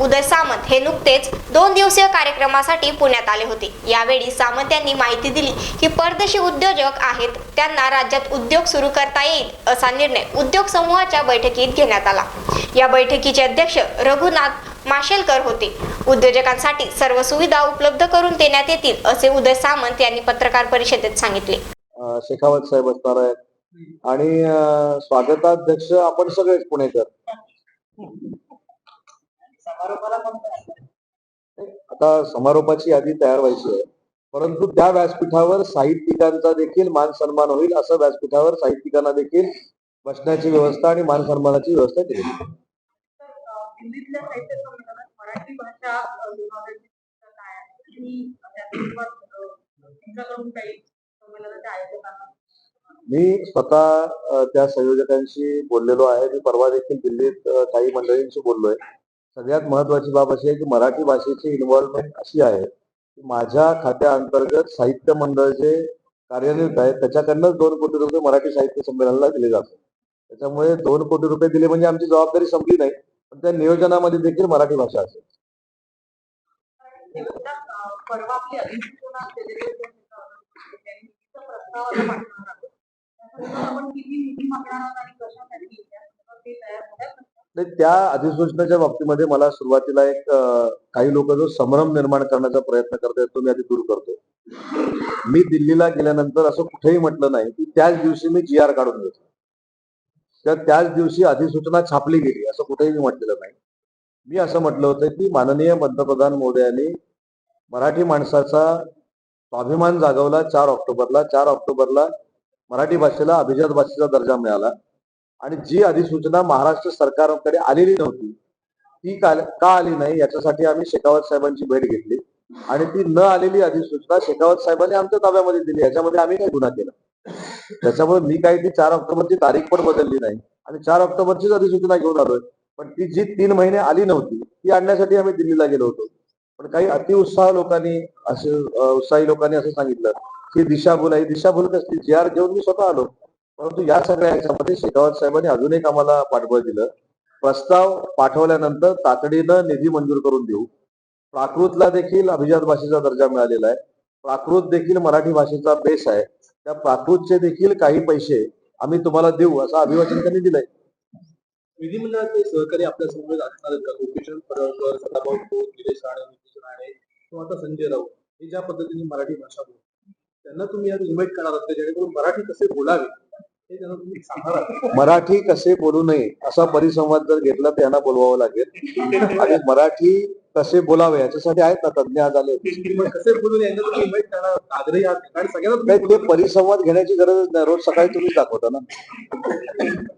उदय सामंत हे नुकतेच दोन दिवसीय कार्यक्रमासाठी पुण्यात आले होते. यावेळी सामंत यांनी माहिती दिली की परदेशी उद्योजक आहेत त्यांना राज्यात उद्योग सुरू करता येईल असा निर्णय उद्योग समूहाच्या बैठकीत घेण्यात आला. या बैठकीचे अध्यक्ष रघुनाथ माशेलकर होते. उद्योजकांसाठी सर्व सुविधा उपलब्ध करून देण्यात येतील असे उदय सामंत यांनी पत्रकार परिषदेत सांगितले. शेखावत साहेब असणार आहेत. आणि स्वागताध्यक्ष आपण सगळेच पुणेकर. आता समारोपाची यादी तयार व्हायची आहे. परंतु त्या व्यासपीठावर साहित्यिकांचा देखील मान सन्मान होईल असं व्यासपीठावर साहित्यिकांना देखील बसण्याची व्यवस्था आणि मान सन्मानाची व्यवस्था केली मी स्वतः त्या संयोजकांशी बोललेलो आहे. मी परवा देखील दिल्लीत काही मंडळींशी बोललोय. सगळ्यात महत्वाची बाब अशी आहे की मराठी भाषेची इन्व्हॉल्वमेंट अशी आहे की माझ्या खात्याअंतर्गत साहित्य मंडळ जे कार्यान्वित आहे त्याच्याकडनंच दोन कोटी रुपये मराठी साहित्य संमेलनाला दिले जातात. त्याच्यामुळे दोन कोटी रुपये दिले म्हणजे आमची जबाबदारी संपली नाही पण त्या नियोजनामध्ये देखील मराठी भाषा असेल. परवा नाही त्या अधिसूचनेच्या बाबतीमध्ये मला सुरुवातीला एक काही लोक जो संभ्रम निर्माण करण्याचा प्रयत्न करतात तो मी आधी दूर करतो मी दिल्लीला गेल्यानंतर असं कुठेही म्हटलं नाही की त्याच दिवशी मी जी आर काढून घेतो तर त्याच दिवशी अधिसूचना छापली गेली असं कुठेही मी म्हटलेलं नाही. मी असं म्हटलं होतं की माननीय पंतप्रधान मोदयांनी मराठी माणसाचा स्वाभिमान जागवला चार ऑक्टोबरला चार ऑक्टोबरला मराठी भाषेला अभिजात भाषेचा दर्जा मिळाला. आणि जी अधिसूचना महाराष्ट्र सरकारकडे आलेली नव्हती ती का का आली नाही याच्यासाठी आम्ही शेखावत साहेबांची भेट घेतली. आणि ती न आलेली अधिसूचना शेखावत साहेबांनी आमच्या ताब्यामध्ये दिली याच्यामध्ये आम्ही काही गुन्हा केला. त्याच्यामुळे मी काही ती चार ऑक्टोबरची तारीख पण बदलली नाही. आणि चार ऑक्टोबरचीच अधिसूचना घेऊन आलोय. पण ती जी तीन महिने आली नव्हती ती आणण्यासाठी आम्ही दिल्लीला गेलो होतो. पण काही अतिउत्साह लोकांनी असे उत्साही लोकांनी असं सांगितलं की दिशाभूल आहे. दिशाभूल कसली? जी आर घेऊन मी स्वतः आलो. परंतु या सगळ्या याच्यामध्ये शेखावत साहेबांनी अजून एक आम्हाला पाठबळ दिलं. प्रस्ताव पाठवल्यानंतर तातडीनं निधी मंजूर करून देऊ. प्राकृतला देखील अभिजात भाषेचा दर्जा मिळालेला आहे. प्राकृत देखील मराठी भाषेचा बेस आहे. त्या प्राकृतचे देखील काही पैसे आम्ही तुम्हाला देऊ असं अभिवाचन त्यांनी दिलंय. विधिमंडळाचे सहकारी आपल्यासमोर असणार राणे आता संजय राऊत हे ज्या पद्धतीने मराठी भाषा बोलतो त्यांना तुम्ही आज इन्व्हाइट करणार आहात का? जेणेकरून मराठी कसे बोलावे हे त्यांना तुम्ही सांगणार आहात. मराठी कसे बोलू नये असा परिसंवाद जर घेतला तर यांना बोलवावं लागेल. आणि मराठी कसे बोलावे याच्यासाठी आहेत ना तज्ञ आज आले पण कसे बोलून यांना तुम्ही इन्व्हाइट करणार आहात? आग्रही आहात. सगळ्यांना नाही ते परिसंवाद घेण्याची गरज नाही. रोज सकाळी तुम्हीच दाखवता ना.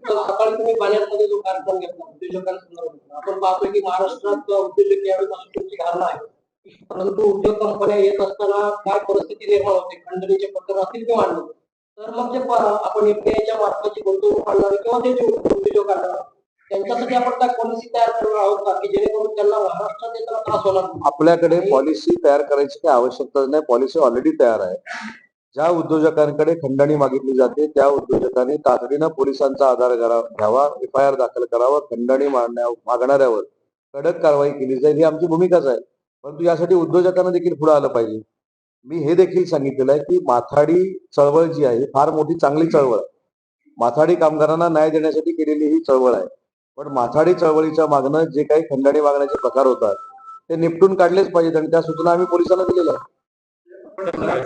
सकाळी तुम्ही बाजारमध्ये जो कार्यक्रम घेतला उद्योजकांसंदर्भात आपण पाहतोय की महाराष्ट्रात उद्योजक यावेळी तुमची धारणा आहे. परंतु उद्योग कंपन्या येत असताना काय परिस्थिती निर्माण होते? खंडणीचे पत्र असतील किंवा आणलं तर मग जे आपण एफडीआयच्या मार्फतची गुंतवणूक आणणार किंवा ते जे उद्योग आणणार त्यांच्यासाठी आपण काय पॉलिसी तयार करणार आहोत का? की जेणेकरून त्यांना महाराष्ट्रात येताना त्रास होणार आपल्याकडे पॉलिसी तयार करायची काही आवश्यकता नाही. पॉलिसी ऑलरेडी तयार आहे. ज्या उद्योजकांकडे खंडणी मागितली जाते त्या उद्योजकांनी तातडीनं पोलिसांचा आधार घ्यावा एफ आय आर दाखल करावा. खंडणी मागण्या मागणाऱ्यावर कडक कारवाई केली जाईल ही आमची भूमिकाच आहे. परंतु यासाठी उद्योजकांना देखील पुढे आलं पाहिजे. मी हे देखील सांगितलेलं आहे की माथाडी चळवळ जी आहे ही फार मोठी चांगली चळवळ आहे. माथाडी कामगारांना न्याय देण्यासाठी केलेली ही चळवळ आहे. पण माथाडी चळवळीच्या मागणं जे काही खंडणी मागण्याचे प्रकार होतात ते निपटून काढलेच पाहिजेत आणि त्या सूचना आम्ही पोलिसांना दिलेल्या आहेत.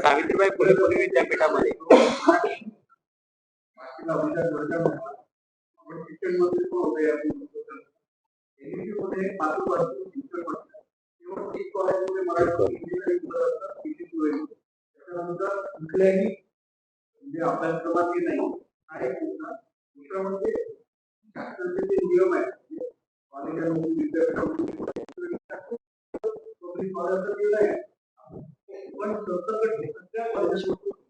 सावित्रीबाई फुले पुणे विद्यापीठामध्ये. कुठल्याही म्हणजे अभ्यासक्रमात नाही आहे दुसरं म्हणजे शासनाचे जे नियम आहेत कॉलेजांमध्ये विद्यापीठामध्ये पब्लिक कॉलेजचं केलं आहे पण सरसकट सगळ्या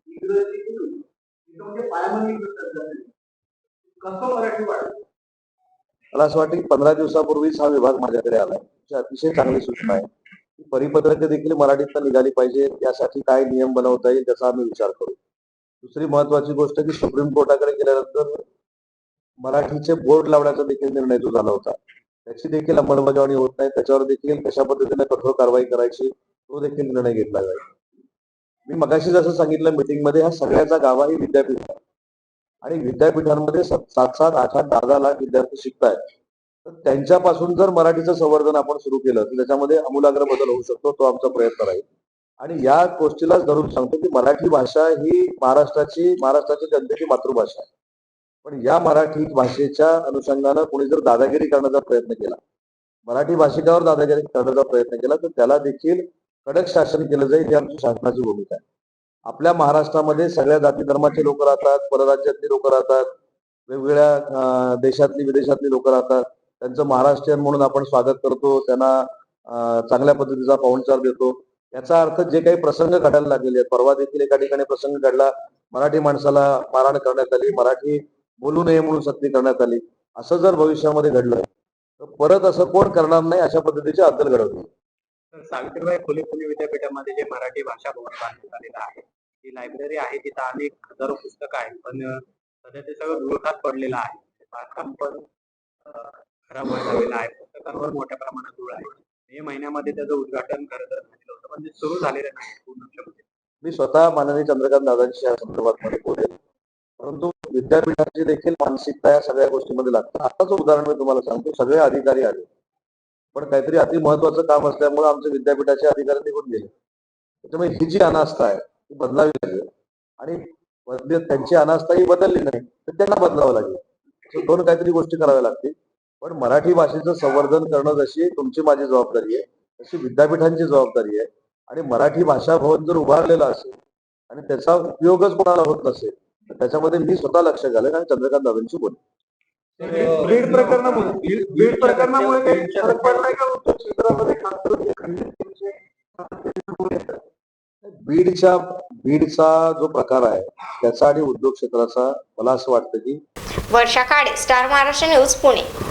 इंग्रजी तिथं म्हणजे पायाभरणी करतात कसं मराठी वाढेल मला असं वाटतं की पंधरा दिवसापूर्वीच हा विभाग माझ्याकडे आला. ही अतिशय चांगली सूचना आहे. ही देखील मराठीत निघाली पाहिजे. यासाठी काय नियम बनवता येईल त्याचा आम्ही विचार करू. दुसरी महत्वाची गोष्ट की सुप्रीम कोर्टाकडे गेल्यानंतर मराठीचे बोर्ड लावण्याचा देखील निर्णय जो झाला होता. त्याची देखील अंमलबजावणी होत नाही. त्याच्यावर देखील कशा पद्धतीने कठोर कारवाई करायची तो देखील निर्णय घेतला जाईल. मी मगाशी जसं सांगितलं मीटिंगमध्ये हा सगळ्याचा गावाही विद्यापीठ आहे. आणि विद्यापीठांमध्ये सात सात आठ आठ दहा दहा लाख विद्यार्थी शिकतायत. तर त्यांच्यापासून जर मराठीचं संवर्धन आपण सुरू केलं तर त्याच्यामध्ये अमूलाग्र बदल होऊ शकतो तो आमचा प्रयत्न राहील. आणि या गोष्टीलाच धरून सांगतो की मराठी भाषा ही महाराष्ट्राची महाराष्ट्राची जनतेची मातृभाषा आहे. पण या मराठी भाषेच्या अनुषंगानं कोणी जर दादागिरी करण्याचा प्रयत्न केला मराठी भाषिकावर दादागिरी करण्याचा प्रयत्न केला तर त्याला देखील कडक शासन केलं जाईल ही आमची शासनाची भूमिका आहे. आपल्या महाराष्ट्रामध्ये सगळ्या जाती धर्माचे लोक राहतात परराज्यातली लोक राहतात वेगवेगळ्या देशातली विदेशातली लोक राहतात. त्यांचं महाराष्ट्रीयन म्हणून आपण स्वागत करतो त्यांना चांगल्या पद्धतीचा पाहुणचार देतो. याचा अर्थ जे काही प्रसंग घडायला लागलेले आहेत परवा देखील एका ठिकाणी प्रसंग घडला मराठी माणसाला मारहाण करण्यात आली मराठी बोलू नये म्हणून सक्ती करण्यात आली असं जर भविष्यामध्ये घडलं तर परत असं कोण करणार नाही अशा पद्धतीची अद्दल घडवली तर सावित्रीबाई फुले पुणे विद्यापीठामध्ये जे मराठी भाषा भवन बांधण्यात आलेला आहे ही लायब्ररी आहे तिथं अनेक हजारो पुस्तकं आहेत. पण सध्या ते सगळं विरोधात पडलेलं आहे. बांधकाम पण खराब व्हायला लागलेलं आहे. पुस्तकांवर मोठ्या प्रमाणात धूळ आहे. मे महिन्यामध्ये त्याचं उद्घाटन खरं तर झालेलं होतं. पण ते सुरू झालेलं नाही पूर्ण मी स्वतः माननीय चंद्रकांत दादांशी या संदर्भात मध्ये बोलेल परंतु विद्यापीठाची देखील मानसिकता या सगळ्या गोष्टीमध्ये लागतात आताच उदाहरण मी तुम्हाला सांगतो. सगळे अधिकारी आले. पण काहीतरी अति महत्वाचं काम असल्यामुळे आमचे विद्यापीठाचे अधिकारी निघून गेले. त्याच्यामुळे ही जी अनास्था आहे ती बदलावी लागेल. आणि बदले- त्यांची अनास्था ही बदलली नाही तर त्यांना बदलावं लागेल. दोन काहीतरी गोष्टी कराव्या लागतील. पण मराठी भाषेचं संवर्धन करणं जशी तुमची माझी जबाबदारी आहे तशी विद्यापीठांची जबाबदारी आहे. आणि मराठी भाषा भवन जर उभारलेलं असेल आणि त्याचा उपयोगच कोणाला होत नसेल तर त्याच्यामध्ये मी स्वतः लक्ष घालेन आणि चंद्रकांत दादांशी बोलेन. बीड प्रकरणामुळे बीड- प्रकरणामुळे काही फरक पडलाय का? क्षेत्रामध्ये बीडच्या बीडचा जो प्रकार आहे त्याचा आणि उद्योग क्षेत्राचा मला असं वाटतं की वर्षा काळे स्टार महाराष्ट्र न्यूज पुणे.